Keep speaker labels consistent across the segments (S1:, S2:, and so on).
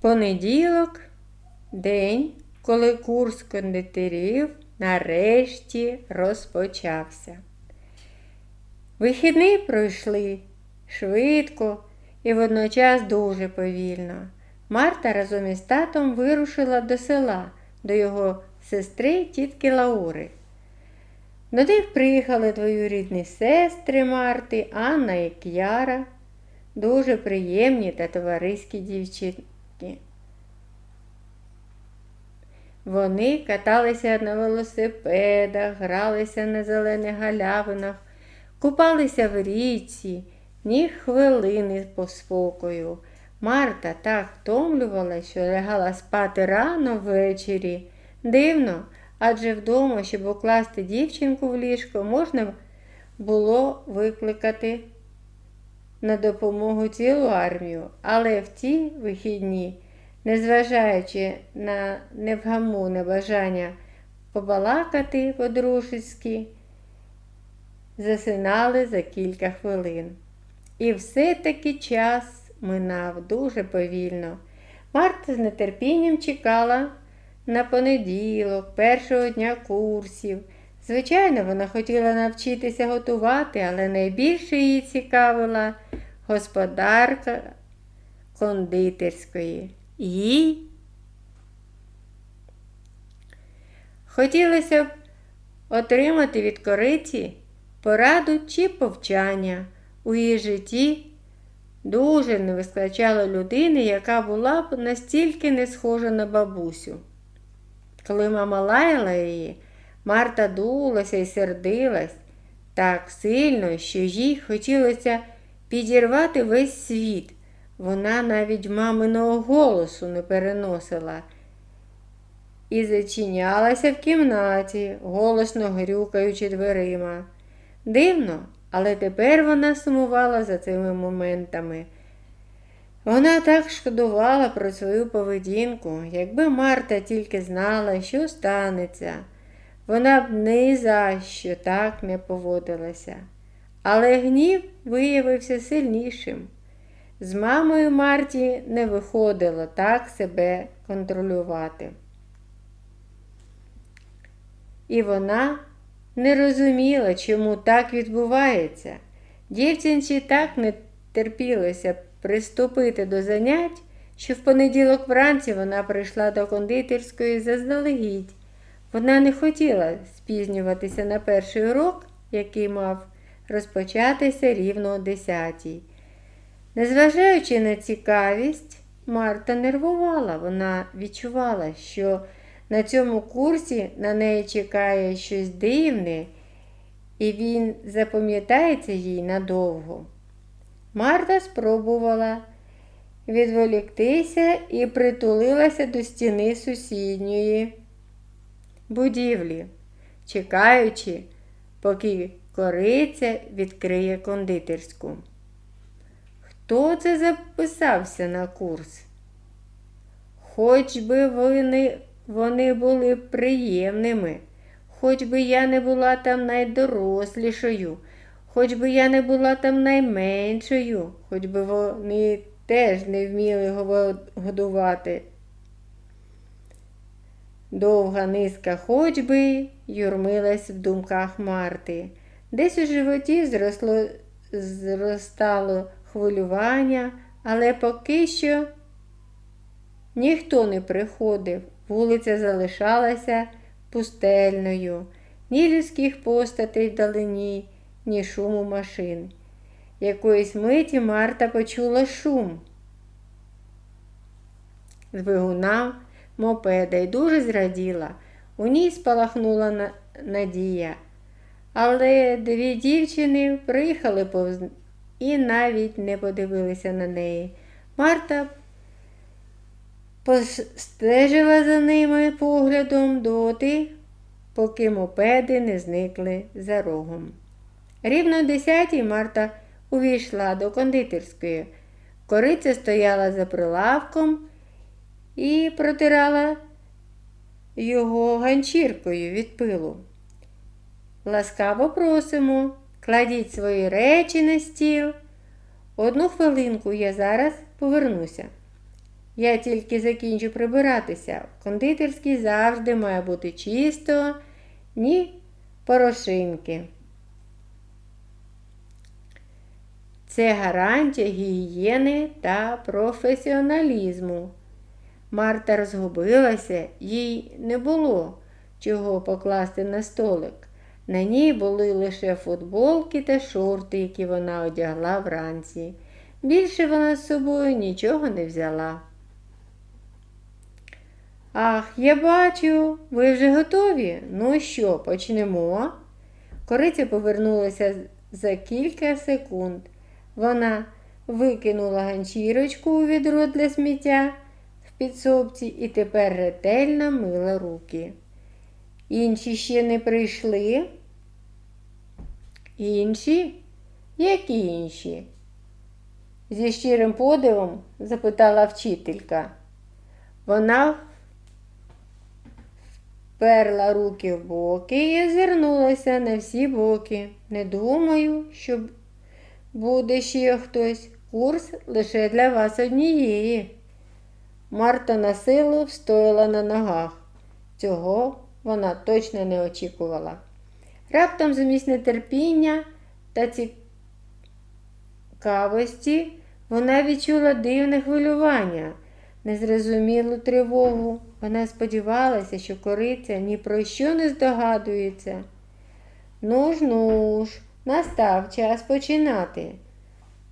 S1: Понеділок день, коли курс кондитерів нарешті розпочався. Вихідні пройшли швидко і водночас дуже повільно. Марта разом із татом вирушила до села, до його сестри тітки Лаури. До них приїхали двоюрідні сестри Марти, Анна і К'яра, дуже приємні та товариські дівчинки. Вони каталися на велосипедах, гралися на зелених галявинах, купалися в річці, ні хвилини по спокою. Марта так втомлювалася, що лягала спати рано ввечері. Дивно, адже вдома, щоб укласти дівчинку в ліжко, можна було викликати на допомогу цілу армію, але в ті вихідні, незважаючи на невгамовне бажання побалакати по-дружеськи, засинали за кілька хвилин. І все-таки час минав дуже повільно. Марта з нетерпінням чекала на понеділок, першого дня курсів. Звичайно, вона хотіла навчитися готувати, але найбільше її цікавила господарка кондитерської. Їй хотілося б отримати від кориці пораду чи повчання. У її житті дуже не вистачало людини, яка була б настільки не схожа на бабусю. Коли мама лаяла її, Марта дулася і сердилась так сильно, що їй хотілося підірвати весь світ. Вона навіть маминого голосу не переносила і зачинялася в кімнаті, голосно грюкаючи дверима. Дивно, але тепер вона сумувала за цими моментами. Вона так шкодувала про свою поведінку, якби Марта тільки знала, що станеться, вона б ні за що так не поводилася. Але гнів виявився сильнішим. З мамою Марті не виходило так себе контролювати. І вона не розуміла, чому так відбувається. Дівчинці так не терпілося приступити до занять, що в понеділок вранці вона прийшла до кондитерської заздалегідь. Вона не хотіла спізнюватися на перший урок, який мав розпочатися рівно о десятій. Незважаючи на цікавість, Марта нервувала. Вона відчувала, що на цьому курсі на неї чекає щось дивне, і він запам'ятається їй надовго. Марта спробувала відволіктися і притулилася до стіни сусідньої будівлі, чекаючи, поки кориця відкриє кондитерську. Хто це записався на курс? Хоч би вони, вони були приємними, хоч би я не була там найдорослішою, хоч би я не була там найменшою, хоч би вони теж не вміли годувати. Довга низка хоч би юрмилась в думках Марти. Десь у животі зросло, зростало хвилювання, але поки що ніхто не приходив, вулиця залишалася пустельною, ні людських постатей вдалині, ні шуму машин. Якоїсь миті Марта почула шум. Двигуна мопеда і дуже зраділа. У ній спалахнула надія. Але дві дівчини приїхали повз і навіть не подивилися на неї. Марта постежила за ними поглядом доти, поки мопеди не зникли за рогом. Рівно десятій Марта увійшла до кондитерської. Кориця стояла за прилавком і протирала його ганчіркою від пилу. Ласкаво просимо, кладіть свої речі на стіл. Одну хвилинку я зараз повернуся. Я тільки закінчу прибиратися. В кондитерській завжди має бути чисто, ні порошинки. Це гарантія гігієни та професіоналізму. Марта розгубилася, їй не було чого покласти на столик. На ній були лише футболки та шорти, які вона одягла вранці. Більше вона з собою нічого не взяла. Ах, я бачу, ви вже готові. Ну що, почнемо? Кориця повернулася за кілька секунд. Вона викинула ганчірочку у відро для сміття підсобці і тепер ретельно мила руки. Інші ще не прийшли. Інші? Які інші? Зі щирим подивом запитала вчителька. Вона вперла руки в боки і озирнулася на всі боки. Не думаю, що буде ще хтось. Курс лише для вас однієї. Марта на силу встояла на ногах. Цього вона точно не очікувала. Раптом замість нетерпіння та цікавості вона відчула дивне хвилювання, незрозумілу тривогу. Вона сподівалася, що кориця ні про що не здогадується. Ну ж, ну ж, настав час починати.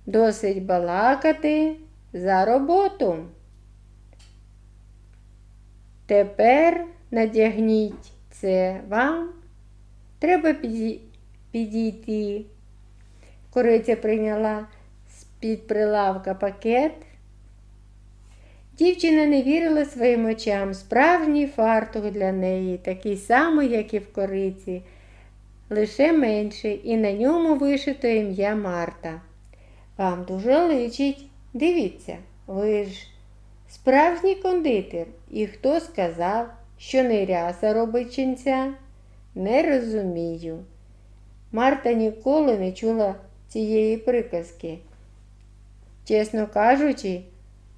S1: Досить балакати за роботу. Тепер надягніть це вам. Треба підійти. Кориця прийняла з-під прилавка пакет. Дівчина не вірила своїм очам. Справжній фартух для неї, такий самий, як і в кориці, лише менший, і на ньому вишито ім'я Марта. Вам дуже личить. Дивіться, ви ж справжній кондитер. І хто сказав, що не ряса робить ченця? Не розумію. Марта ніколи не чула цієї приказки. Чесно кажучи,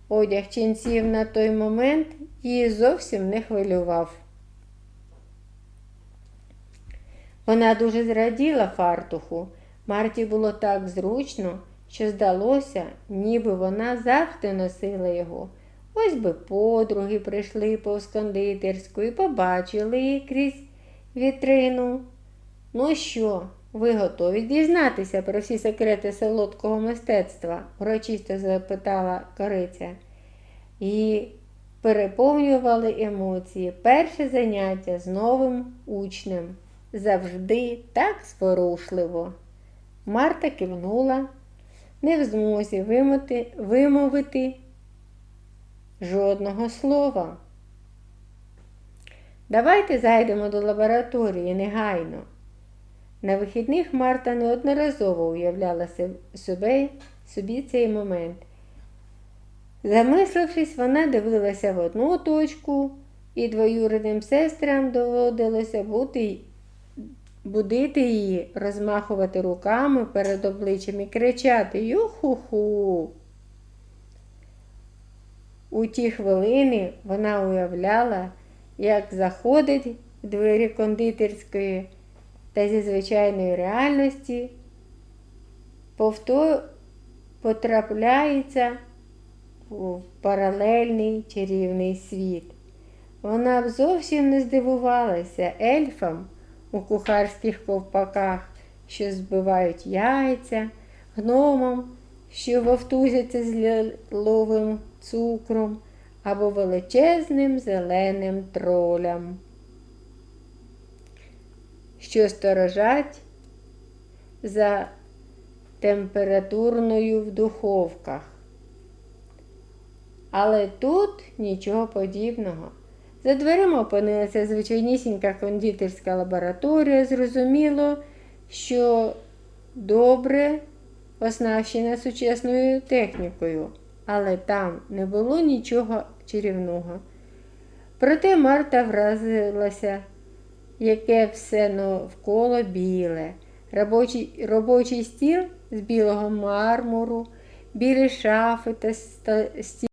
S1: одяг ченців на той момент її зовсім не хвилював. Вона дуже зраділа фартуху. Марті було так зручно, що здалося, ніби вона завжди носила його. Ось би подруги прийшли повз кондитерську і побачили її крізь вітрину. Ну що, ви готові дізнатися про всі секрети солодкого мистецтва? урочисто запитала кориця. І переповнювали емоції. Перше заняття з новим учнем. Завжди так зворушливо. Марта кивнула, не в змозі вимити, вимовити жодного слова. Давайте зайдемо до лабораторії негайно. На вихідних Марта неодноразово уявляла себе, собі цей момент. Замислившись, вона дивилася в одну точку, і двоюрідним сестрам доводилося бути, будити її, розмахувати руками перед обличчям і кричати Юху-ху. У ті хвилини вона уявляла, як заходить в двері кондитерської та зі звичайної реальності повто потрапляється в паралельний чарівний світ. Вона б зовсім не здивувалася ельфам у кухарських ковпаках, що збивають яйця, гномам, що вовтузяться з ліловим цукром або величезним зеленим тролям, що сторожать за температурною в духовках. Але тут нічого подібного. За дверима опинилася звичайнісінька кондитерська лабораторія. Зрозуміло, що добре оснащена сучасною технікою, але там не було нічого чарівного. Проте Марта вразилася, яке все навколо біле, робочий, робочий стіл з білого мармуру, білі шафи та стіл.